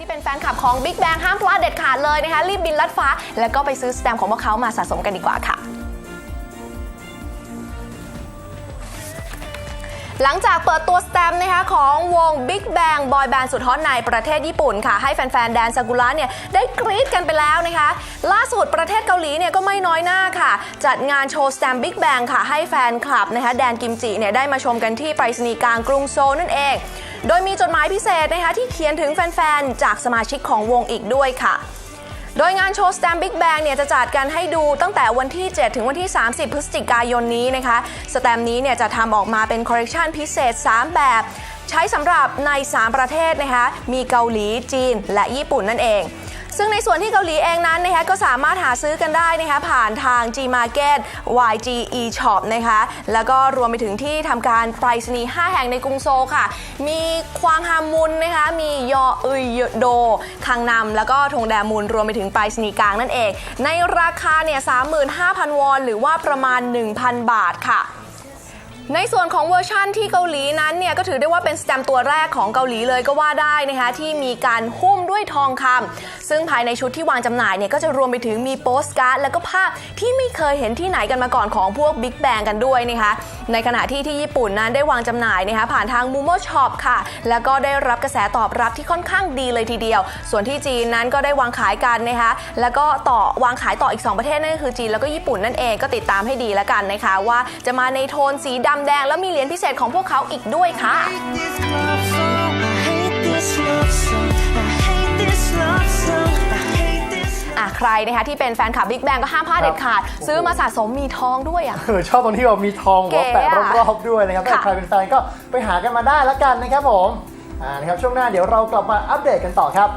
ที่เป็นแฟนคลับของ Big Bang ห้ามพลาดเด็ดขาดเลยนะคะ รีบบินลัดฟ้า แล้วก็ไปซื้อสแตมป์ของพวกเขามาสะสมกันดีกว่าค่ะ หลังจากเปิดตัวสแตม์นะคะของวง Big Bang บอยแบนด์สุดฮอตในประเทศญี่ปุ่นค่ะ ให้แฟนๆ แดนซากุระเนี่ยได้กรี๊ดกันไปแล้วนะคะ ล่าสุดประเทศเกาหลีเนี่ยก็ไม่น้อยหน้าค่ะ จัดงานโชว์สแตมป์ Big Bang ค่ะ ให้แฟนคลับนะคะแดนกิมจิเนี่ยได้มาชมกันที่ไปรษณีย์กลางกรุงโซลนั่นเอง โดยมีจดหมายพิเศษนะคะที่เขียนถึงแฟนๆ จากสมาชิกของวงอีกด้วยค่ะ โดยงานโชว์ Stamp Big Bang เนี่ยจะจัดกันให้ดูตั้งแต่วันที่ 7 ถึงวันที่ 30 พฤศจิกายนนี้นะคะสแตมป์นี้เนี่ยจะทำออกมาเป็นคอลเลกชันพิเศษ 3 แบบใช้สำหรับใน 3 ประเทศนะคะ มีเกาหลี จีน และญี่ปุ่นนั่นเอง ซึ่งในส่วนที่เกาหลีเองนั้นนะคะก็สามารถหาซื้อกันได้นะคะผ่านทาง G Market YG eShop นะคะแล้วก็รวมไปถึงที่ทำการไปรษณีย์5แห่งในกรุงโซลค่ะ มีควางฮามุนนะคะมียออุยโดคังนำแล้วก็ทงแดมูลรวมไปถึงไปรษณีย์กลางนั่นเอง ในราคาเนี่ย35,000 วอน หรือว่าประมาณ 1,000 บาทค่ะ ในส่วนของเวอร์ชั่นที่เกาหลีนั้นเนี่ยก็ถือได้ว่าเป็นสแตมป์ตัวแรกของเกาหลีเลยก็ว่าได้นะคะที่มีการหุ้มด้วยทองคำซึ่งภายในชุดที่วางจำหน่ายเนี่ยก็จะรวมไปถึงมีโปสการ์ด แล้วก็ภาพที่ไม่เคยเห็นที่ไหนกันมาก่อนของพวกบิ๊กแบงกันด้วยนะคะ ในขณะที่ที่ญี่ปุ่นนั้นได้วางจำหน่ายนะคะผ่านทาง Mumo Shop ค่ะ แล้วก็ได้รับกระแสตอบรับที่ค่อนข้างดีเลยทีเดียว ส่วนที่จีนนั้นก็ได้วางขายกันนะคะแล้วก็ต่อวางขายต่ออีก 2 ประเทศนั่นก็คือจีนแล้วก็ญี่ปุ่นนั่นเองก็ติดตามให้ดีแล้วกันนะคะว่าจะมาในโทนสีดำแดง แล้วมีเหรียญพิเศษของพวกเขาอีกด้วยค่ะ hate this love song. รนะคะที่เป็นแฟนคลับบิ๊กแบงก็ห้ามพลาดเด็ดขาด ซื้อมาสะสมมีทองด้วยอะเออชอบตรงที่ว่ามีทองหัวแปะเก๋อะรอบๆด้วยนะครับถ้าค่ะใครเป็นแฟนก็ไปหากันมาได้แล้วกันนะครับผมอ่านะครับช่วงหน้าเดี๋ยวเรากลับมาอัปเดตกันต่อครับ